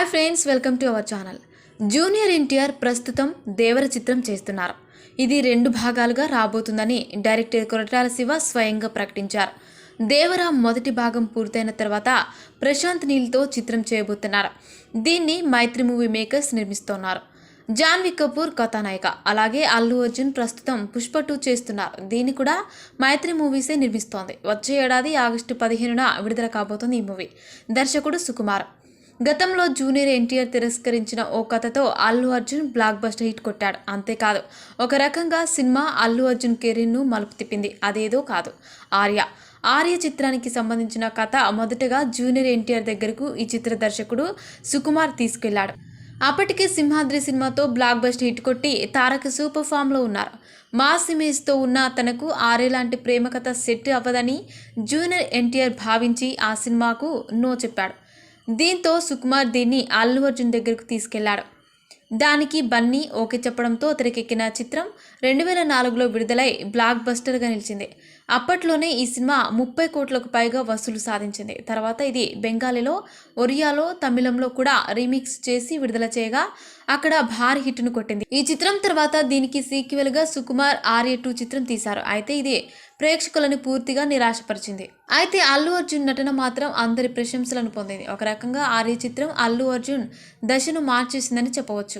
Hi friends welcome to our channel junior NTR ప్రస్తుతం దేవర చిత్రం చేస్తున్నారు. ఇది రెండు భాగాలుగా రాబోతుందని డైరెక్టర్ కొరటాల శివ స్వయంగా ప్రకటించారు. దేవర మొదటి భాగం పూర్తయిన తర్వాత ప్రశాంత్ నీల్తో చిత్రం చేయబోతున్నారు. దీన్ని మైత్రి మూవీ మేకర్స్ నిర్మిస్తున్నారు. జాన్వి కపూర్ కథానాయిక అలాగే అల్లు అర్జున్ ప్రస్తుతం పుష్ప టూ చేస్తున్నారు. దీన్ని కూడా మైత్రి మూవీసే నిర్మిస్తోంది. వచ్చే ఏడాది ఆగస్టు పదిహేనున విడుదల కాబోతోంది ఈ మూవీ. దర్శకుడు సుకుమార్. గతంలో జూనియర్ ఎన్టీఆర్ తిరస్కరించిన ఓ కథతో Allu Arjun blockbuster hit కొట్టాడు. అంతేకాదు ఒక రకంగా సినిమా అల్లు అర్జున్ కెరీర్ను మలుపు తిప్పింది. అదేదో కాదు ఆర్య. ఆర్య చిత్రానికి సంబంధించిన కథ మొదటగా జూనియర్ ఎన్టీఆర్ దగ్గరకు ఈ చిత్ర దర్శకుడు సుకుమార్ తీసుకెళ్ళాడు. అప్పటికే సింహాద్రి సినిమాతో బ్లాక్ బస్టర్ హిట్ కొట్టి తారక సూపర్ ఫామ్లో ఉన్నారు. మాస్ ఇమేజ్తో ఉన్న తనకు ఆర్య లాంటి ప్రేమ కథ సెట్ అవ్వదని జూనియర్ ఎన్టీఆర్ భావించి ఆ సినిమాకు నో చెప్పాడు. దీంతో సుకుమార్ దీన్ని అల్లు అర్జున్ దగ్గరకు తీసుకెళ్ళాడు దానికి బన్నీ ఓకే చెప్పడంతో తెరకెక్కిన చిత్రం రెండు వేల నాలుగులో విడుదలై బ్లాక్ బస్టర్గా నిలిచింది. అప్పట్లోనే ఈ సినిమా ముప్పై కోట్లకు పైగా వసూలు సాధించింది. తర్వాత ఇది బెంగాలీలో ఒరియాలో తమిళంలో కూడా రీమిక్స్ చేసి విడుదల చేయగా అక్కడ భారీ హిట్ను కొట్టింది. ఈ చిత్రం తర్వాత దీనికి సీక్వెల్గా సుకుమార్ ఆర్య టూ చిత్రం తీశారు. అయితే ఇది ప్రేక్షకులను పూర్తిగా నిరాశపరిచింది. అయితే అల్లు అర్జున్ నటన మాత్రం అందరి ప్రశంసలను పొందింది. ఒక రకంగా ఆర్య చిత్రం అల్లు అర్జున్ దశను మార్చేసిందని చెప్పవచ్చు.